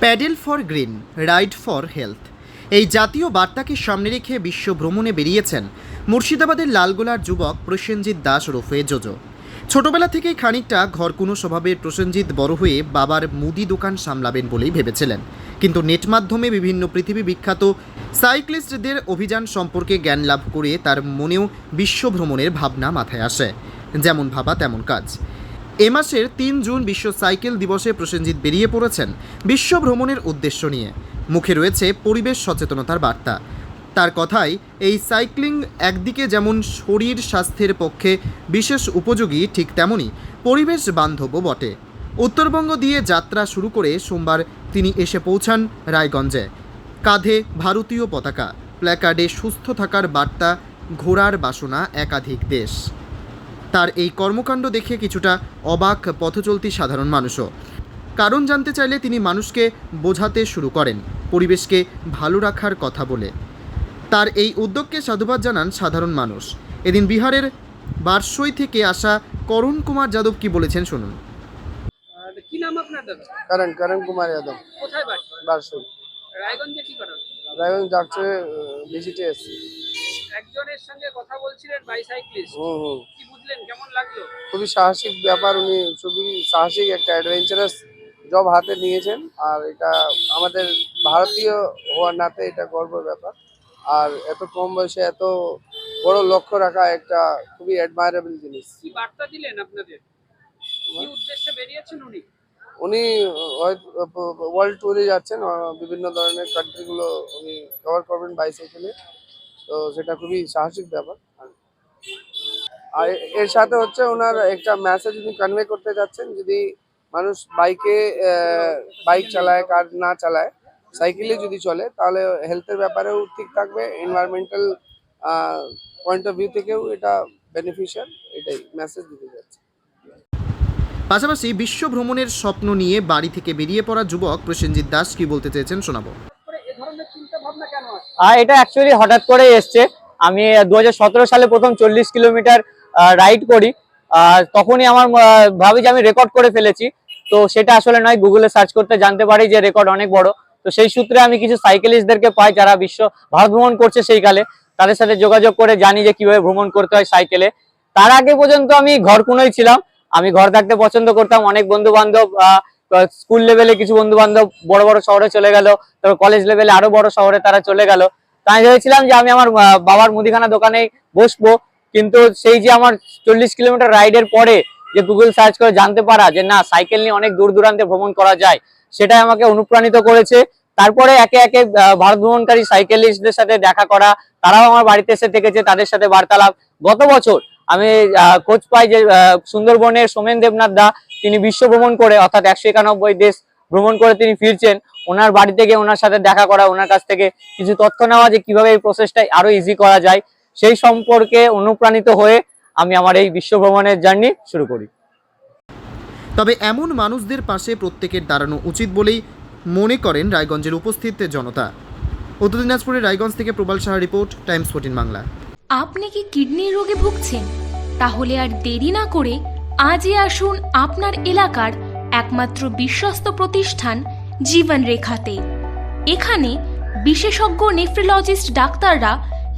Pedal for green, ride for health. এই জাতীয় বার্তাকে সামনে রেখে বিশ্ব ভ্রমণে বেরিয়েছেন মুর্শিদাবাদের লালগোলার যুবক প্রসেনজিৎ দাস ওরফে জোজো। ছোটবেলা থেকেই খানিকটা ঘরকুনো স্বভাবের প্রসেনজিৎ বড় হয়ে বাবার মুদি দোকান সামলাবেন বলেই ভেবেছিলেন। কিন্তু নেট মাধ্যমে বিভিন্ন পৃথিবী বিখ্যাত সাইক্লিস্টদের অভিযান সম্পর্কে জ্ঞান লাভ করে তার মনেও বিশ্ব ভ্রমণের ভাবনা মাথায় আসে। যেমন ভাবা তেমন কাজ। এ মাসের তিন জুন বিশ্ব সাইকেল দিবসে প্রসেনজিৎ বেরিয়ে পড়েছেন বিশ্ব ভ্রমণের উদ্দেশ্য নিয়ে। মুখে রয়েছে পরিবেশ সচেতনতার বার্তা। তার কথায়, এই সাইক্লিং একদিকে যেমন শরীর স্বাস্থ্যের পক্ষে বিশেষ উপযোগী, ঠিক তেমনই পরিবেশ বান্ধবও বটে। উত্তরবঙ্গ দিয়ে যাত্রা শুরু করে সোমবার তিনি এসে পৌঁছান রায়গঞ্জে। কাঁধে ভারতীয় পতাকা, প্ল্যাকার্ডে সুস্থ থাকার বার্তা, ঘোড়ার বাসনা একাধিক দেশ। তার এই কর্মকাণ্ড দেখে কিছুটা অবাক পথচলতি সাধারণ মানুষও। কারণ জানতে চাইলে তিনি মানুষকে বোঝাতে শুরু করেন পরিবেশকে ভালো রাখার কথা বলে। তার এই উদ্যোগকে সাধুবাদ জানান সাধারণ মানুষ। এদিন বিহারের বারসই থেকে আসা করণ কুমার যাদব কি বলেছেন শুনুন। কি নাম আপনার দাদা? করণ করণ কুমার যাদব। কোথায় বাড়ি? বারসুল রায়গঞ্জে কি করেন? রায়গঞ্জ ডাক্তার ভিজিটে এসেছি। একজনের সঙ্গে কথা বলছিলেন বাইসাইক্লিস্ট হুম হুম। খুবই সাহসিক ব্যাপার। উনি খুবই সাহসিক একটা অ্যাডভেঞ্চারাস জব হাতে নিয়েছেন। আর এটা আমাদের ভারতীয় হওয়ার নাতে এটা গর্বের ব্যাপার। আর এত কম বয়সে এত বড় লক্ষ্য রাখা একটা খুবই অ্যাডমায়ারেবল জিনিস। কি বার্তা দিলেন আপনাদের? কি উদ্দেশ্যে বেরিয়েছেন উনি? উনি ওয়ার্ল্ড ট্যুরে যাচ্ছেন। বিভিন্ন ধরনের কান্ট্রিগুলো উনি কভার করবেন বাইসাইকেলে তো সেটা খুবই সাহসিক ব্যাপার। আর এর সাথে হচ্ছে ওনার একটা মেসেজ উনি কনভে করতে যাচ্ছেন যদি মানুষ বাইকে বাইক চালায় কার না চালায় সাইকেলে যদি চলে তাহলে হেলথের ব্যাপারেও ঠিক থাকবে এনভায়রনমেন্টাল পয়েন্ট অফ ভিউ থেকেও এটা বেনিফিশিয়াল এটাই মেসেজ দিতে যাচ্ছে। পাশাপাশি বিশ্ব ভ্রমণের স্বপ্ন নিয়ে বাড়ি থেকে বেরিয়ে পড়া যুবক প্রসেনজিৎ দাস কি বলতে চেয়েছেন শোনাবো। করে এ ধরনের চিন্তা ভাবনা কেন আর এটা অ্যাকচুয়ালি হঠাৎ করে এসছে। আমি দু হাজার সতেরো সালে প্রথম চল্লিশ কিলোমিটার রাইড করি। তখনই আমার ভাবি যে আমি রেকর্ড করে ফেলেছি। তো সেটা আসলে নয় গুগলে সার্চ করতে জানতে পারি যে রেকর্ড অনেক বড়। তো সেই সূত্রে আমি কিছু সাইকেলিস্টদেরকে পাই যারা বিশ্ব, ভারত ভ্রমণ করছে সেই কালে। তাদের সাথে যোগাযোগ করে জানি যে কীভাবে ভ্রমণ করতে হয় সাইকেলে তার আগে পর্যন্ত আমি ঘর কোনোই ছিলাম। আমি ঘর থাকতে পছন্দ করতাম। অনেক বন্ধু বান্ধব স্কুল লেভেলে কিছু বন্ধু বান্ধব বড় বড় শহরে চলে গেল। তারপর কলেজ লেভেলে আরও বড় শহরে তারা চলে গেল। তাই ভেবেছিলাম যে আমি আমার বাবার মুদিখানা দোকানে বসবো। কিন্তু সেই যে আমার চল্লিশ কিলোমিটার রাইডের পরে যে গুগল সার্চ করে জানতে পারা যে না, সাইকেল নিয়ে অনেক দূর দূরান্তে ভ্রমণ করা যায়, সেটাই আমাকে অনুপ্রাণিত করেছে। তারপরে একে একে ভারত ভ্রমণকারী সাইকেলিস্টদের সাথে দেখা করা, তারাও আমার বাড়িতে এসে থেকেছে তাদের সাথে বার্তালাপ। গত বছর আমি খোঁজ পাই যে সুন্দরবনের সোমেন দেবনাথ দা, তিনি বিশ্ব ভ্রমণ করে, অর্থাৎ একশো একানব্বই দেশ ভ্রমণ করে তিনি ফিরছেন। ওনার বাড়িতে গিয়ে ওনার সাথে দেখা করা, ওনার কাছ থেকে কিছু তথ্য নেওয়া যে কীভাবে এই প্রসেসটা আরও ইজি করা যায়। সেই সম্পর্কে অনুপ্রাণিত হয়ে আমি আমার এই বিশ্ব ভ্রমণের জার্নি শুরু করি। তবে এমন মানুষদের পাশে প্রত্যেকের দাঁড়ানো উচিত বলেই মনে করেন রায়গঞ্জের উপস্থিত জনতা। উত্তর দিনাজপুরের রায়গঞ্জ থেকে Prabal Saha report Times fourteen Bangla. আপনি কি কিডনির রোগে ভুগছেন? তাহলে আর দেরি না করে আজই আসুন আপনার এলাকার একমাত্র বিশ্বস্ত প্রতিষ্ঠান জীবন রেখাতে এখানে বিশেষজ্ঞ নেফ্রোলজিস্ট ডাক্তাররা